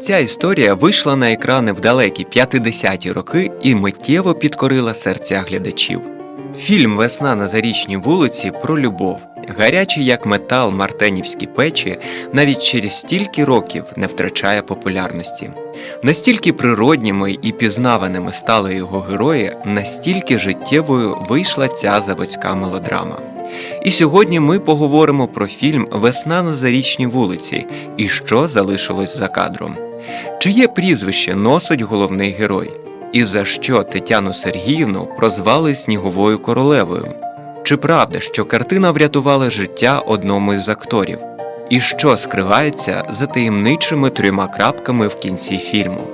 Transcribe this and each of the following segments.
Ця історія вийшла на екрани в далекі 50-ті роки і миттєво підкорила серця глядачів. Фільм Весна на зарічній вулиці про любов. Гарячий як метал мартенівські печі навіть через стільки років не втрачає популярності. Настільки природніми і пізнаваними стали його герої, настільки життєвою вийшла ця заводська мелодрама. І сьогодні ми поговоримо про фільм Весна на зарічній вулиці і що залишилось за кадром. Чиє прізвище носить головний герой? І за що Тетяну Сергіївну прозвали Сніговою королевою? Чи правда, що картина врятувала життя одному із акторів? І що скривається за таємничими трьома крапками в кінці фільму?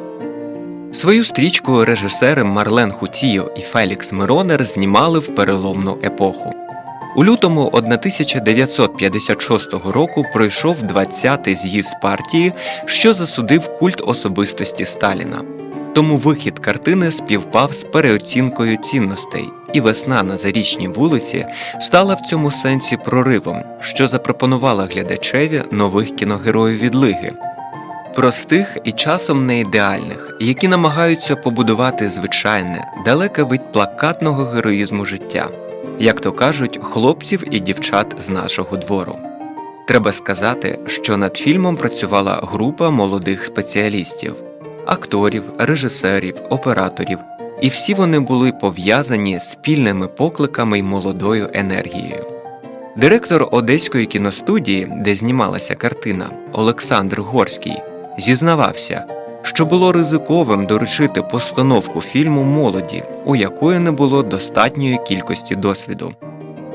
Свою стрічку режисери Марлен Хутієв і Фелікс Миронер знімали в переломну епоху. У лютому 1956 року пройшов 20-й з'їзд партії, що засудив культ особистості Сталіна. Тому вихід картини співпав з переоцінкою цінностей, і весна на зарічній вулиці стала в цьому сенсі проривом, що запропонувала глядачеві нових кіногероїв відлиги. Простих і часом не ідеальних, які намагаються побудувати звичайне, далеке від плакатного героїзму життя, як то кажуть, хлопців і дівчат з нашого двору. Треба сказати, що над фільмом працювала група молодих спеціалістів акторів, режисерів, операторів, і всі вони були пов'язані спільними покликами й молодою енергією. Директор Одеської кіностудії, де знімалася картина, Олександр Горський, зізнавався, що було ризиковим доручити постановку фільму молоді, у якої не було достатньої кількості досвіду.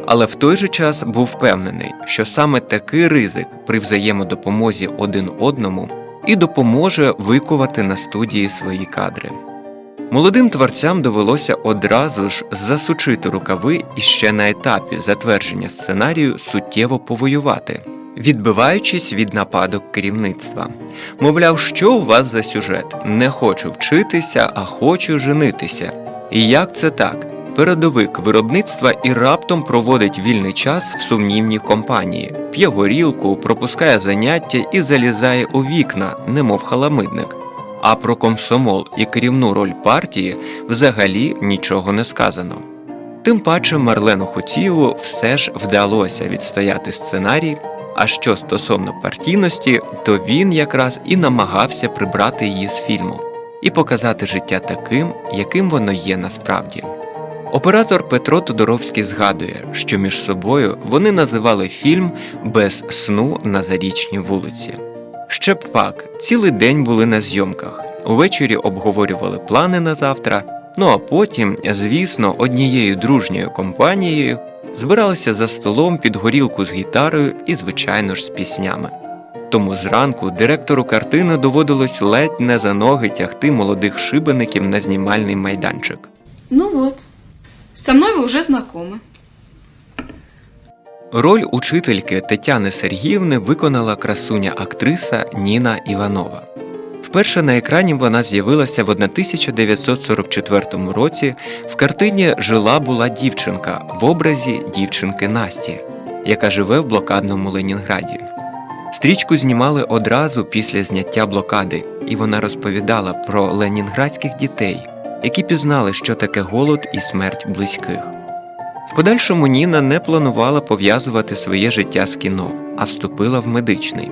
Але в той же час був впевнений, що саме такий ризик при взаємодопомозі один одному і допоможе викувати на студії свої кадри. Молодим творцям довелося одразу ж засучити рукави і ще на етапі затвердження сценарію суттєво повоювати, відбиваючись від нападок керівництва. Мовляв, що у вас за сюжет? Не хочу вчитися, а хочу женитися. І як це так? Передовик виробництва і раптом проводить вільний час в сумнівній компанії, п'є горілку, пропускає заняття і залізає у вікна, немов халамидник. А про комсомол і керівну роль партії взагалі нічого не сказано. Тим паче Марлену Хотієву все ж вдалося відстояти сценарій. А що стосовно партійності, то він якраз і намагався прибрати її з фільму і показати життя таким, яким воно є насправді. Оператор Петро Тодоровський згадує, що між собою вони називали фільм Без сну на зарічній вулиці. Ще б фак, цілий день були на зйомках. Увечері обговорювали плани на завтра. Ну а потім, звісно, однією дружньою компанією збиралися за столом під горілку з гітарою і, звичайно ж, з піснями. Тому зранку директору картини доводилось ледь не за ноги тягти молодих шибеників на знімальний майданчик. Ну вот, со мной вы уже знакомы. Роль учительки Тетяни Сергіївни виконала красуня актриса Ніна Іванова. Вперше на екрані вона з'явилася в 1944 році в картині Жила була дівчинка в образі дівчинки Насті, яка живе в блокадному Ленінграді. Стрічку знімали одразу після зняття блокади, і вона розповідала про ленінградських дітей, які пізнали, що таке голод і смерть близьких. В подальшому Ніна не планувала пов'язувати своє життя з кіно, а вступила в медичний.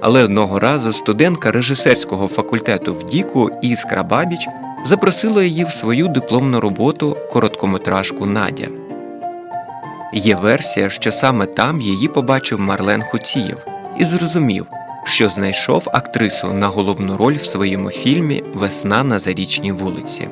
Але одного разу студентка режисерського факультету в Діку Іскра Бабіч запросила її в свою дипломну роботу короткометражку Надя. Є версія, що саме там її побачив Марлен Хуцієв і зрозумів, що знайшов актрису на головну роль в своєму фільмі Весна на зарічній вулиці.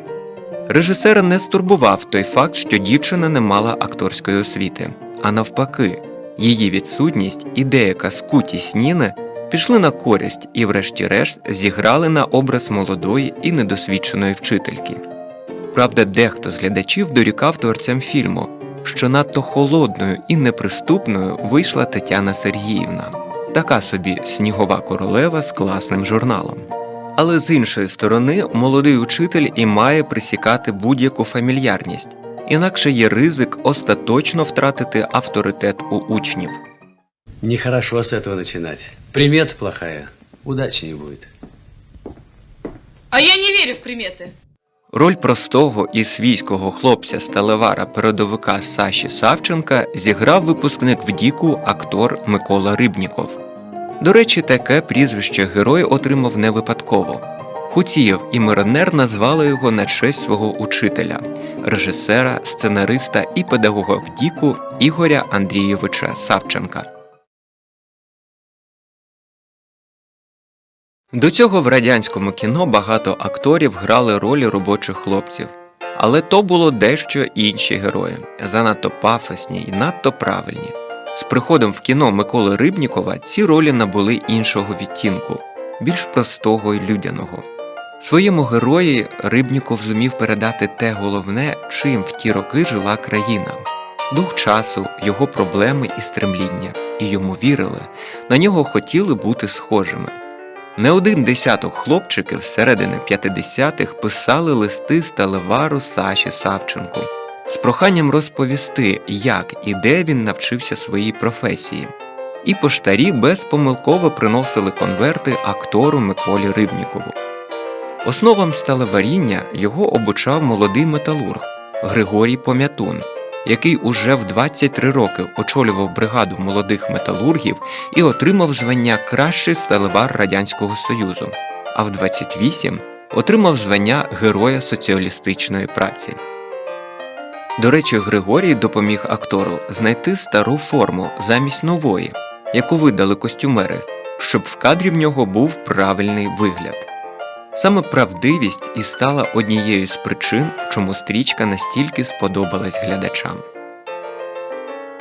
Режисера не стурбував той факт, що дівчина не мала акторської освіти, а навпаки, її відсутність і деяка скутість Ніни пішли на користь і, врешті-решт, зіграли на образ молодої і недосвідченої вчительки. Правда, дехто з глядачів дорікав творцям фільму, що надто холодною і неприступною вийшла Тетяна Сергіївна, така собі снігова королева з класним журналом. Але з іншої сторони, молодий учитель і має присікати будь-яку фамільярність, інакше є ризик остаточно втратити авторитет у учнів. Нехорошо с этого начинать. Примета плохая. Удачи не будет. А я не верю в приметы. Роль простого і свійського хлопця сталевара передовика Саші Савченка зіграв випускник ВДІКу актор Микола Рибніков. До речі, таке прізвище герой отримав не випадково. Хуцієв і Миронер назвали його на честь свого учителя, режисера, сценариста і педагога ВДІКу Ігоря Андрійовича Савченка. До цього в радянському кіно багато акторів грали ролі робочих хлопців. Але то було дещо інші герої, занадто пафосні і надто правильні. З приходом в кіно Миколи Рибнікова ці ролі набули іншого відтінку, більш простого і людяного. Своєму герої Рибніков зумів передати те головне, чим в ті роки жила країна дух часу, його проблеми і стремління, і йому вірили, на нього хотіли бути схожими. Не один десяток хлопчиків середини 50-х писали листи сталевару Саші Савченку з проханням розповісти, як і де він навчився своїй професії. І поштарі безпомилково приносили конверти актору Миколі Рибнікову. Основам сталеваріння його обучав молодий металург Григорій Пом'ятун, який уже в 23 роки очолював бригаду молодих металургів і отримав звання Кращий сталевар Радянського Союзу, а в 28 отримав звання Героя соціалістичної праці. До речі, Григорій допоміг актору знайти стару форму замість нової, яку видали костюмери, щоб в кадрі в нього був правильний вигляд. Саме правдивість і стала однією з причин, чому стрічка настільки сподобалась глядачам.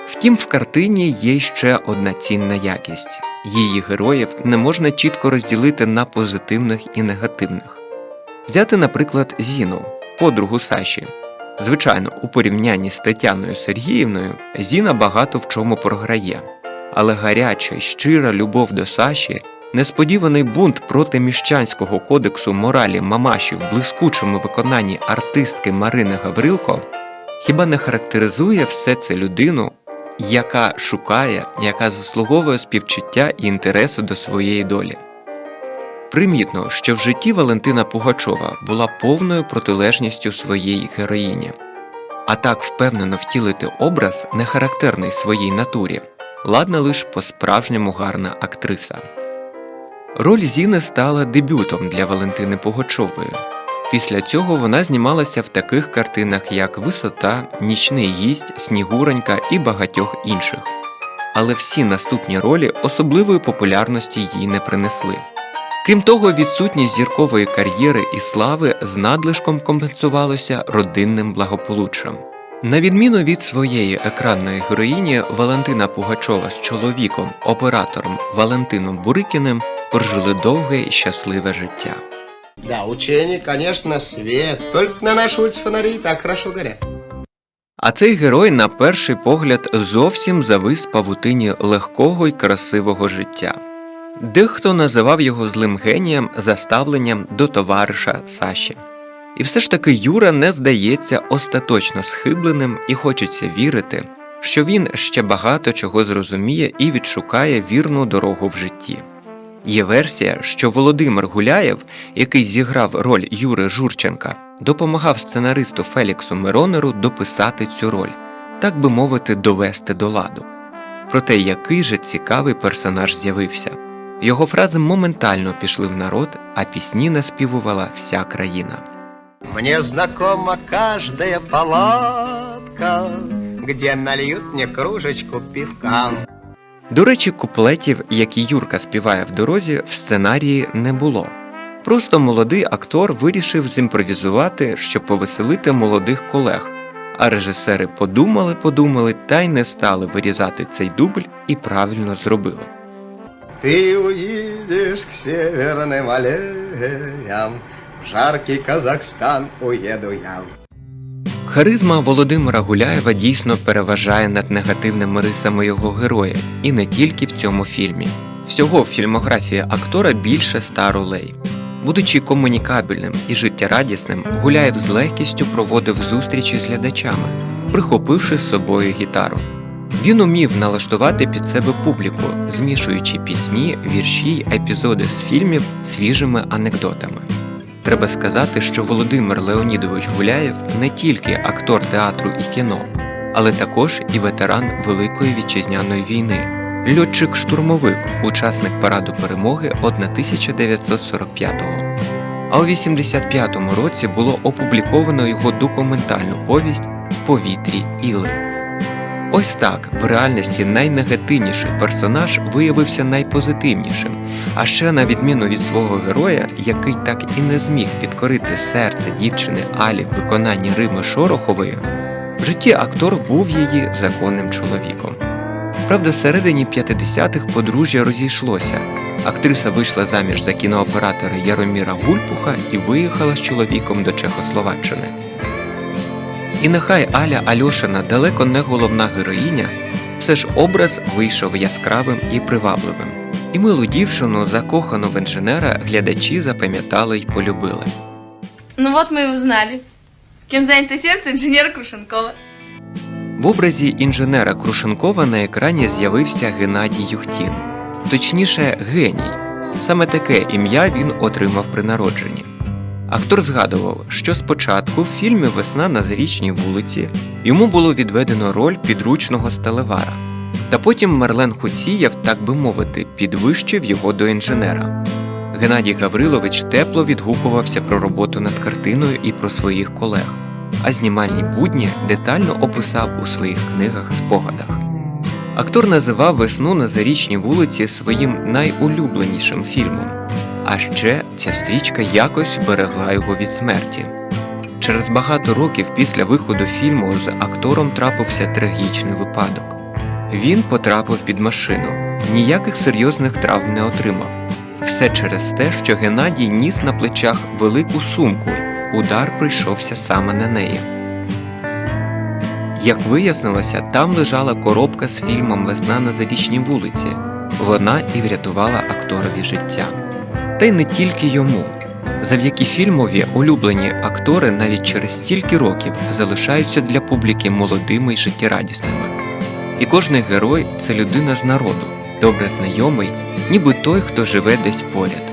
Втім, в картині є ще одна цінна якість її героїв не можна чітко розділити на позитивних і негативних. Взяти, наприклад, Зіну, подругу Саші. Звичайно, у порівнянні з Тетяною Сергіївною Зіна багато в чому програє, але гаряча щира любов до Саші Несподіваний бунт проти міщанського кодексу моралі мамаші в блискучому виконанні артистки Марини Гаврилко хіба не характеризує все це людину, яка шукає, яка заслуговує співчуття і інтересу до своєї долі. Примітно, що в житті Валентина Пугачова була повною протилежністю своєї героїні, а так впевнено втілити образ, не характерний своїй натурі, ладна лише по-справжньому гарна актриса. Роль Зіни стала дебютом для Валентини Пугачової. Після цього вона знімалася в таких картинах, як Висота, Нічний гість, Снігуронька і багатьох інших. Але всі наступні ролі особливої популярності їй не принесли. Крім того, відсутність зіркової кар'єри і слави з надлишком компенсувалося родинним благополуччям. На відміну від своєї екранної героїні, Валентина Пугачова з чоловіком, оператором Валентином Бурикіним прожили довге і щасливе життя. Да, учение, конечно, свет. Только на нашей улице фонари и так хорошо горят. А цей герой на перший погляд зовсім завис павутині легкого й красивого життя. Дехто називав його злим генієм за ставленням до товариша Саші. І все ж таки Юра не здається остаточно схибленим і хочеться вірити, що він ще багато чого зрозуміє і відшукає вірну дорогу в житті. Є версія, що Володимир Гуляєв, який зіграв роль Юри Журченка, допомагав сценаристу Феліксу Миронеру дописати цю роль, так би мовити, довести до ладу. Проте який же цікавий персонаж з'явився. Його фрази моментально пішли в народ, а пісні наспівувала вся країна. Мне знакома каждая палатка, где нальют мне кружечку пивка. До речі, куплетів, які Юрка співає в дорозі, в сценарії не було. Просто молодий актор вирішив зімпровізувати, щоб повеселити молодих колег. А режисери подумали, подумали та й не стали вирізати цей дубль і правильно зробили. Ты уедешь к северным аллеям, жаркий Казахстан уеду я. Харизма Володимира Гуляєва дійсно переважає над негативними рисами його героя, і не тільки в цьому фільмі. Всього в фільмографії актора більше ста ролей. Будучи комунікабельним і життєрадісним, Гуляєв з легкістю проводив зустрічі з глядачами, прихопивши з собою гітару. Він умів налаштувати під себе публіку, змішуючи пісні, вірші й епізоди з фільмів свіжими анекдотами. Треба сказати, що Володимир Леонідович Гуляєв не тільки актор театру і кіно, але також і ветеран Великої вітчизняної війни, льотчик-штурмовик, учасник параду перемоги 1945-го. А у 85-му році було опубліковано його документальну повість В повітрі Іли. Ось так в реальності найнегативніший персонаж виявився найпозитивнішим, а ще на відміну від свого героя, який так і не зміг підкорити серце дівчини Алі в виконанні Рими Шорохової, в житті актор був її законним чоловіком. Правда, всередині 50-х подружжя розійшлося. Актриса вийшла заміж за кінооператора Яроміра Гульпуха і виїхала з чоловіком до Чехословаччини. І нехай Аля Альошина далеко не головна героїня, все ж образ вийшов яскравим і привабливим. І милу дівчину, закохану в інженера, глядачі запам'ятали й полюбили. Ну вот мы и узнали. Кем занято сердце инженера Крушенкова. В образі інженера Крушенкова на екрані з'явився Геннадій Юхтін, точніше, геній. Саме таке ім'я він отримав при народженні. Актор згадував, що спочатку в фільмі Весна на зарічній вулиці йому було відведено роль підручного стелевара, та потім Мерлен Хуцієв, так би мовити, підвищив його до інженера. Геннадій Гаврилович тепло відгукувався про роботу над картиною і про своїх колег, а знімальні будні детально описав у своїх книгах-спогадах. Актор називав весну на зарічній вулиці своїм найулюбленішим фільмом. А ще ця стрічка якось берегла його від смерті. Через багато років після виходу фільму з актором трапився трагічний випадок. Він потрапив під машину, ніяких серйозних травм не отримав. Все через те, що Геннадій ніс на плечах велику сумку, удар прийшовся саме на неї. Як вияснилося, там лежала коробка з фільмом Весна на зарічній вулиці. Вона і врятувала акторові життя. Та й не тільки йому. Завдяки фільмові улюблені актори навіть через стільки років залишаються для публіки молодими й життєрадісними. І кожний герой це людина з народу, добре знайомий, ніби той, хто живе десь поряд.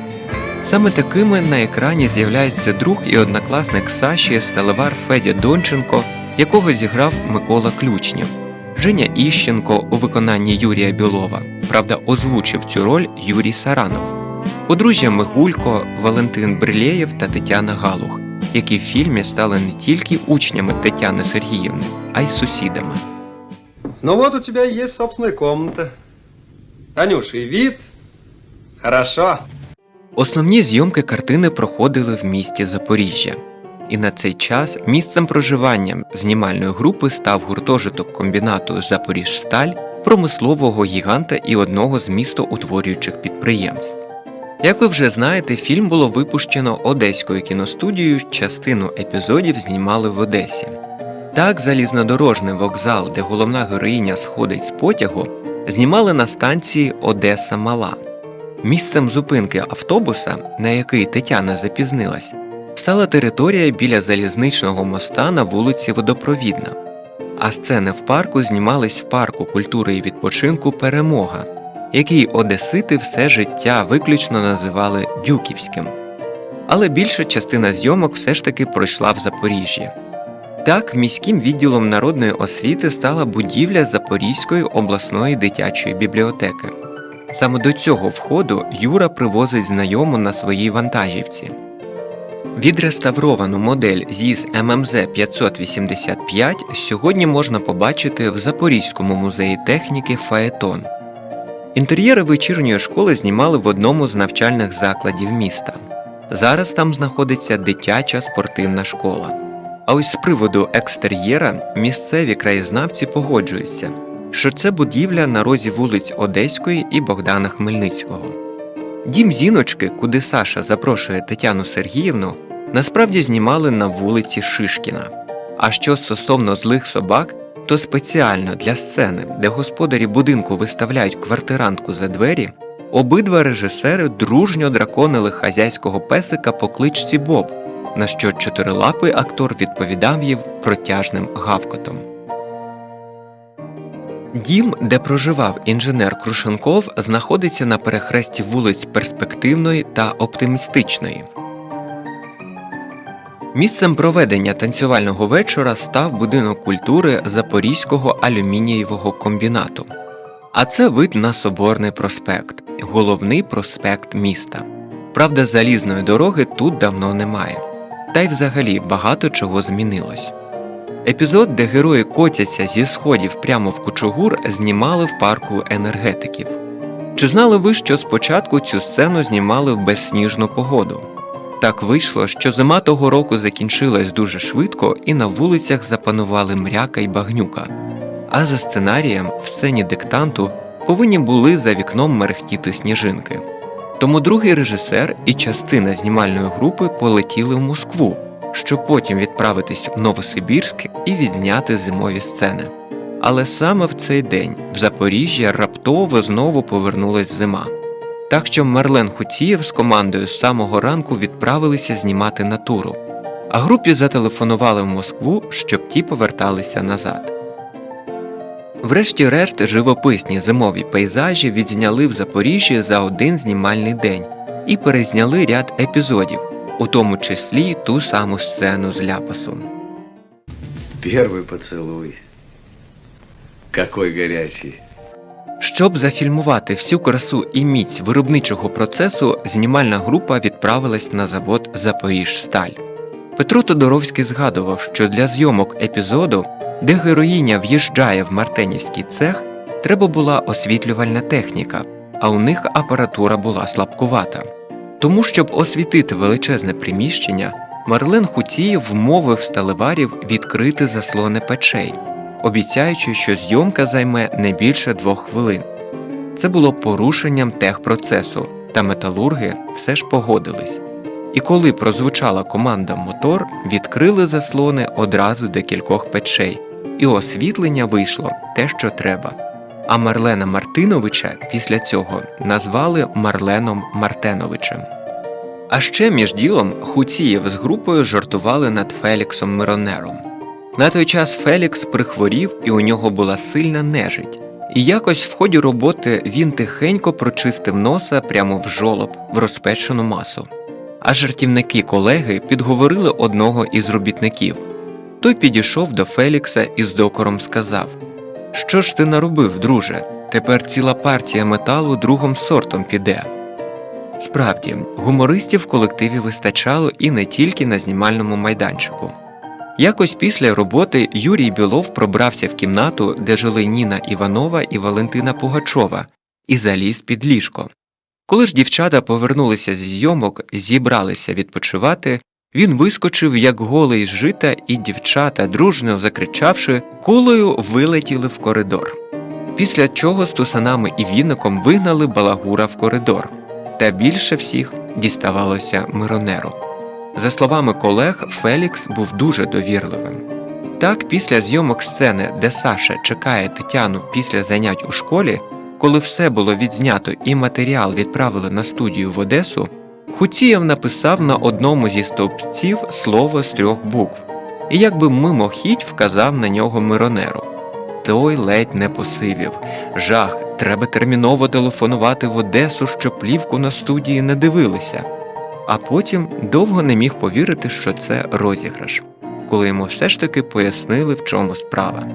Саме такими на екрані з'являється друг і однокласник Саші сталевар Федя Донченко, якого зіграв Микола Ключнєв, Женя Іщенко у виконанні Юрія Білова, правда, озвучив цю роль Юрій Саранов. Подружжя Мигулько, Валентин Брилєєв та Тетяна Галух, які в фільмі стали не тільки учнями Тетяни Сергіївни, а й сусідами. Ну вот у тебя и есть собственная комната. Танюша, и вид. Хорошо. Основні зйомки картини проходили в місті Запоріжжя. І на цей час місцем проживання знімальної групи став гуртожиток комбінату Запоріжсталь, промислового гіганта і одного з містоутворюючих підприємств. Як ви вже знаєте, фільм було випущено Одеською кіностудією, частину епізодів знімали в Одесі. Так, залізнодорожний вокзал, де головна героїня сходить з потягу, знімали на станції Одеса Мала. Місцем зупинки автобуса, на який Тетяна запізнилась, стала територія біля залізничного моста на вулиці Водопровідна. А сцени в парку знімались в парку культури і відпочинку Перемога, який одесити все життя виключно називали Дюківським. Але більша частина зйомок все ж таки пройшла в Запоріжжі. Так, міським відділом народної освіти стала будівля Запорізької обласної дитячої бібліотеки. Саме до цього входу Юра привозить знайому на своїй вантажівці. Відреставровану модель ЗІС ММЗ 585 сьогодні можна побачити в Запорізькому музеї техніки Фаетон. Інтер'єри вечірньої школи знімали в одному з навчальних закладів міста. Зараз там знаходиться дитяча спортивна школа. А ось з приводу екстер'єра місцеві краєзнавці погоджуються, що це будівля на розі вулиць Одеської і Богдана Хмельницького. Дім зіночки, куди Саша запрошує Тетяну Сергіївну, насправді знімали на вулиці Шишкіна. А що стосовно злих собак, то спеціально для сцени, де господарі будинку виставляють квартирантку за двері, обидва режисери дружньо драконили хазяйського песика по кличці Боб, на що чотирилапий актор відповідав їм протяжним гавкотом. Дім, де проживав інженер Крушенков, знаходиться на перехресті вулиць Перспективної та Оптимістичної. Місцем проведення танцювального вечора став будинок культури Запорізького алюмінієвого комбінату. А це вид на Соборний проспект, головний проспект міста. Правда, залізної дороги тут давно немає. Та й взагалі багато чого змінилось. Епізод, де герої котяться зі сходів прямо в кучугур, знімали в парку енергетиків. Чи знали ви, що спочатку цю сцену знімали в безсніжну погоду? Так вийшло, що зима того року закінчилась дуже швидко і на вулицях запанували мряка й багнюка. А за сценарієм в сцені диктанту повинні були за вікном мерехтіти сніжинки. Тому другий режисер і частина знімальної групи полетіли в Москву, щоб потім відправитись в Новосибірськ і відзняти зимові сцени. Але саме в цей день в Запоріжжя раптово знову повернулась зима. Так що Мерлен Хуцієв з командою з самого ранку відправилися знімати натуру, а групі зателефонували в Москву, щоб ті поверталися назад. Врешті-решт живописні зимові пейзажі відзняли в Запоріжжі за один знімальний день і перезняли ряд епізодів, у тому числі ту саму сцену з ляпасу. Первый поцелуй. Какой горячий. Щоб зафільмувати всю красу і міць виробничого процесу, знімальна група відправилась на завод Запоріжсталь. Петро Тодоровський згадував, що для зйомок епізоду, де героїня в'їжджає в Мартенівський цех, треба була освітлювальна техніка, а у них апаратура була слабкувата. Тому, щоб освітити величезне приміщення, Марлен Хуцієв вмовив сталеварів відкрити заслони печей, обіцяючи, що зйомка займе не більше двох хвилин. Це було порушенням техпроцесу, та металурги все ж погодились. І коли прозвучала команда мотор, відкрили заслони одразу до кількох печей, і освітлення вийшло те, що треба. А Марлена Мартиновича після цього назвали Марленом Мартеновичем. А ще між ділом Хуцієв з групою жартували над Феліксом Миронером. На той час Фелікс прихворів і у нього була сильна нежить. І якось в ході роботи він тихенько прочистив носа прямо в жолоб в розпечену масу. А жартівники колеги підговорили одного із робітників. Той підійшов до Фелікса і з докором сказав: Що ж ти наробив, друже? Тепер ціла партія металу другим сортом піде. Справді, гумористів в колективі вистачало і не тільки на знімальному майданчику. Якось після роботи Юрій Білов пробрався в кімнату, де жили Ніна Іванова і Валентина Пугачова, і заліз під ліжко. Коли ж дівчата повернулися з зйомок, зібралися відпочивати, він вискочив, як голий з жита, і дівчата, дружно закричавши, кулею вилетіли в коридор. Після чого з тусанами і віником вигнали балагура в коридор, та більше всіх діставалося Миронеру. За словами колег, Фелікс був дуже довірливим. Так, після зйомок сцени, де Саша чекає Тетяну після занять у школі, коли все було відзнято і матеріал відправили на студію в Одесу, Хуцієв написав на одному зі стовпців слово з трьох букв і якби мимохідь вказав на нього Миронеру. Той ледь не посивів. Жах, треба терміново телефонувати в Одесу, щоб плівку на студії не дивилися. А потім довго не міг повірити, що це розіграш, коли йому все ж таки пояснили, в чому справа.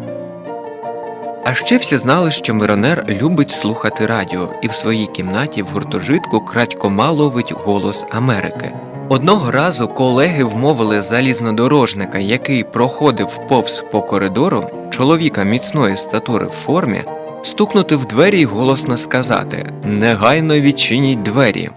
А ще всі знали, що Миронер любить слухати радіо і в своїй кімнаті в гуртожитку крадькома ловить голос Америки. Одного разу колеги вмовили залізнодорожника, який проходив повз по коридору, чоловіка міцної статури в формі, стукнути в двері й голосно сказати Негайно відчиніть двері.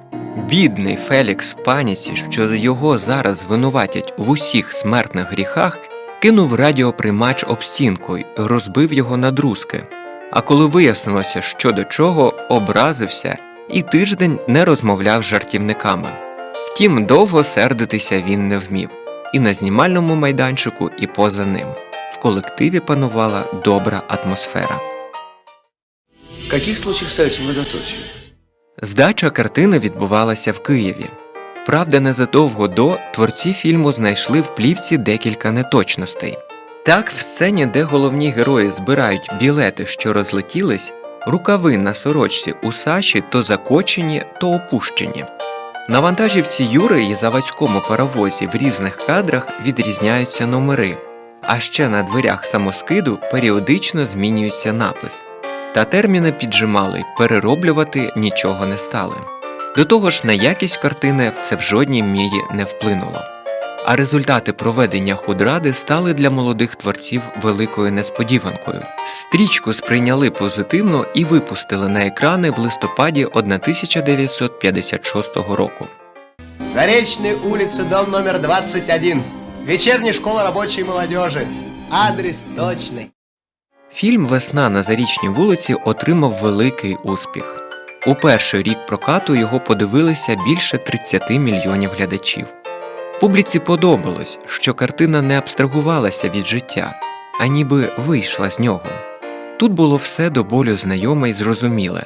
Бідний Фелікс в паніці, що його зараз звинуватять в усіх смертних гріхах, кинув радіоприймач об стінку й розбив його на друзки. А коли вияснилося, що до чого, образився і тиждень не розмовляв з жартівниками. Втім, довго сердитися він не вмів і на знімальному майданчику, і поза ним. В колективі панувала добра атмосфера. В каких случаях ставится многоточие? Здача картини відбувалася в Києві. Правда, незадовго до творці фільму знайшли в плівці декілька неточностей. Так, в сцені, де головні герої збирають білети, що розлетілись, рукави на сорочці у Саші то закочені, то опущені. На вантажівці Юри і заводському паровозі в різних кадрах відрізняються номери, а ще на дверях самоскиду періодично змінюється напис. Та терміни піджимали, перероблювати нічого не стали. До того ж, на якість картини це в жодній мірі не вплинуло. А результати проведення худради стали для молодих творців великою несподіванкою. Стрічку сприйняли позитивно і випустили на екрани в листопаді 1956 року. Заречная улица, дом номер 21. Вечерняя школа рабочей молодежи. Адрес точный. Фільм Весна на зарічній вулиці отримав великий успіх. У перший рік прокату його подивилися більше 30 мільйонів глядачів. Публіці подобалось, що картина не абстрагувалася від життя, а ніби вийшла з нього. Тут було все до болю знайоме й зрозуміле.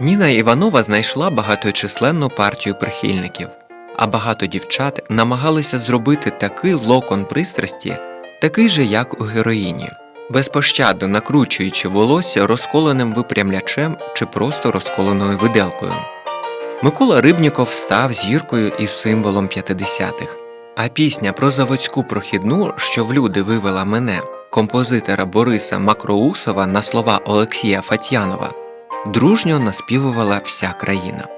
Ніна Іванова знайшла багаточисленну партію прихильників, а багато дівчат намагалися зробити такий локон пристрасті, такий же, як у героїні безпощадно накручуючи волосся розколеним випрямлячем чи просто розколеною виделкою. Микола Рибніков став зіркою і символом 50-х. А пісня про заводську прохідну, що в люди вивела мене, композитора Бориса Макроусова на слова Олексія Фатьянова, дружньо наспівувала вся країна.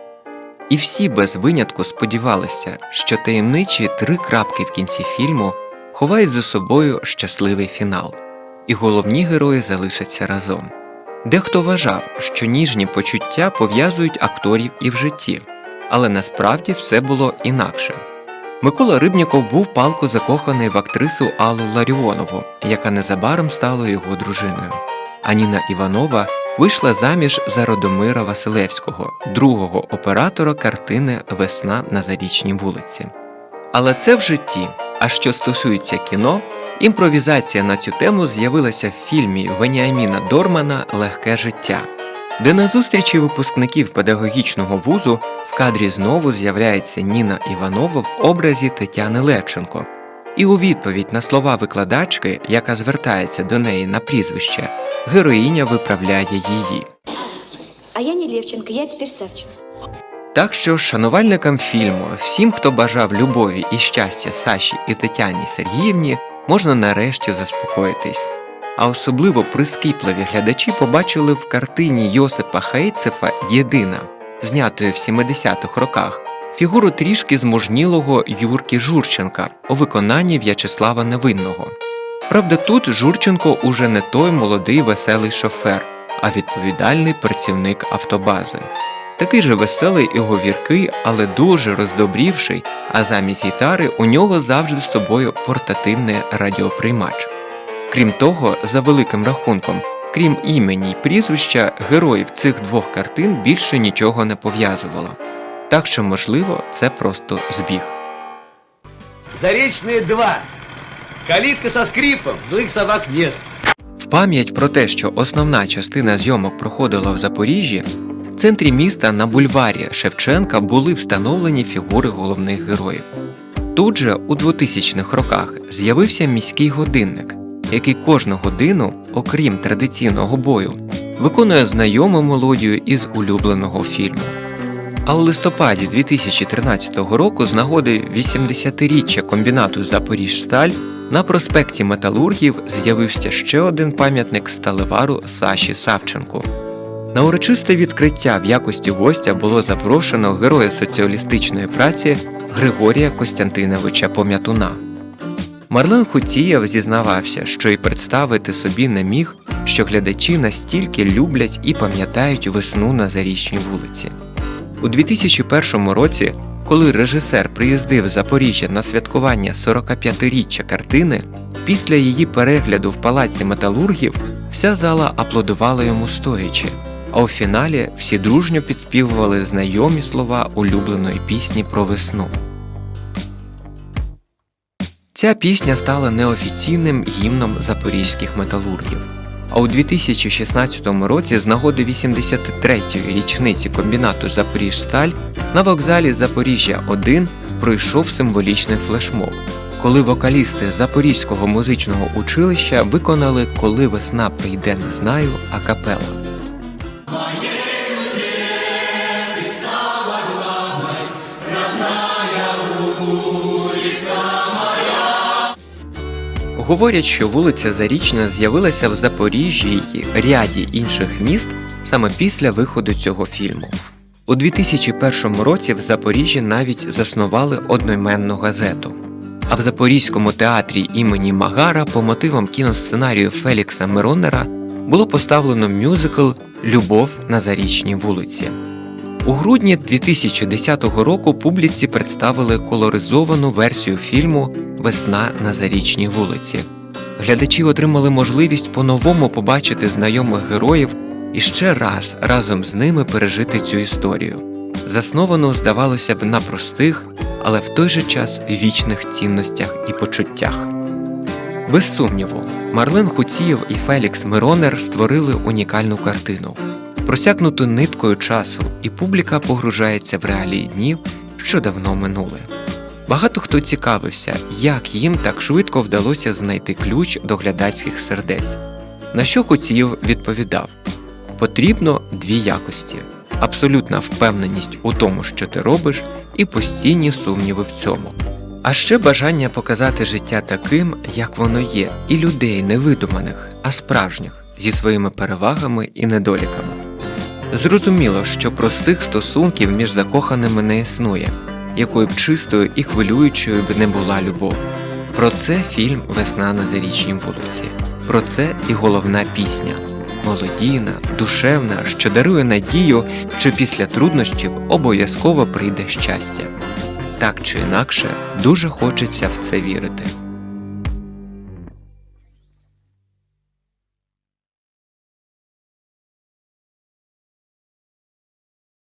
І всі без винятку сподівалися, що таємничі три крапки в кінці фільму ховають за собою щасливий фінал і головні герої залишаться разом. Дехто вважав, що ніжні почуття пов'язують акторів і в житті, але насправді все було інакше. Микола Рибніков був палко закоханий в актрису Аллу Ларіонову, яка незабаром стала його дружиною. А Ніна Іванова вийшла заміж за Родомира Василевського, другого оператора картини Весна на зарічній вулиці. Але це в житті. А що стосується кіно, Імпровізація на цю тему з'явилася в фільмі Веніаміна Дормана Легке життя, де на зустрічі випускників педагогічного вузу в кадрі знову з'являється Ніна Іванова в образі Тетяни Левченко. І у відповідь на слова викладачки, яка звертається до неї на прізвище, героїня виправляє її. А я не Левченко, я теперь Савченко. Так що шанувальникам фільму, всім, хто бажав любові і щастя Саші і Тетяні Сергіївні, можна нарешті заспокоїтись. А особливо прискіпливі глядачі побачили в картині Йосипа Хейцефа Єдина, знятої в 70-х роках, фігуру трішки зможнілого Юрки Журченка у виконанні В'ячеслава Невинного. Правда, тут Журченко уже не той молодий веселий шофер, а відповідальний працівник автобази. Такий же веселий і говіркий, але дуже роздобрівший, а замість гітари у нього завжди з собою портативний радіоприймач. Крім того, за великим рахунком, крім імені й прізвища, героїв цих двох картин більше нічого не пов'язувало. Так що, можливо, це просто збіг. Заречные 2. Калитка со скрипом, злых собак нет. В пам'ять про те, що основна частина зйомок проходила в Запоріжжі, центрі міста на бульварі Шевченка були встановлені фігури головних героїв. Тут же у 2000-х роках з'явився міський годинник, який кожну годину, окрім традиційного бою, виконує знайому мелодію із улюбленого фільму. А у листопаді 2013 року з нагоди 80-річчя комбінату Запоріжсталь на проспекті Металургів з'явився ще один пам'ятник сталевару Саші Савченку. На урочисте відкриття в якості гостя було запрошено героя соціалістичної праці Григорія Костянтиновича Пом'ятуна. Марлен Хуцієв зізнавався, що й представити собі не міг, що глядачі настільки люблять і пам'ятають весну на зарічній вулиці. У 2001 році, коли режисер приїздив Запоріжжя на святкування 45-річчя картини, після її перегляду в палаці металургів вся зала аплодувала йому стоячи, а у фіналі всі дружньо підспівували знайомі слова улюбленої пісні про весну. Ця пісня стала неофіційним гімном запорізьких металургів. А у 2016 році з нагоди 83-ї річниці комбінату Запоріжсталь на вокзалі Запоріжжя 1 пройшов символічний флешмоб, коли вокалісти Запорізького музичного училища виконали Коли весна прийде, не знаю, акапелла. Говорять, що вулиця Зарічна з'явилася в Запоріжжі й ряді інших міст саме після виходу цього фільму. У 2001 році в Запоріжжі навіть заснували одноіменну газету. А в Запорізькому театрі імені Магара по мотивам кіносценарію Фелікса Миронера було поставлено мюзикл Любов на Зарічній вулиці. У грудні 2010 року публіці представили колоризовану версію фільму Весна на Зарічній вулиці. Глядачі отримали можливість по-новому побачити знайомих героїв і ще раз разом з ними пережити цю історію, засновану, здавалося б, на простих, але в той же час вічних цінностях і почуттях. Без сумніву, Марлен Хуцієв і Фелікс Миронер створили унікальну картину, просякнуту ниткою часу, і публіка погружається в реалії днів, що давно минули. Багато хто цікавився, як їм так швидко вдалося знайти ключ до глядацьких сердець. На що Хуцієв відповідав: потрібно дві якості: абсолютна впевненість у тому, що ти робиш, і постійні сумніви в цьому. А ще бажання показати життя таким, як воно є, і людей не видуманих, а справжніх, зі своїми перевагами і недоліками. Зрозуміло, що простих стосунків між закоханими не існує, якою б чистою і хвилюючою б не була любов. Про це фільм Весна на зарічній вулиці. Про це і головна пісня молодійна, душевна, що дарує надію, що після труднощів обов'язково прийде щастя. Так чи інакше, дуже хочеться в це вірити.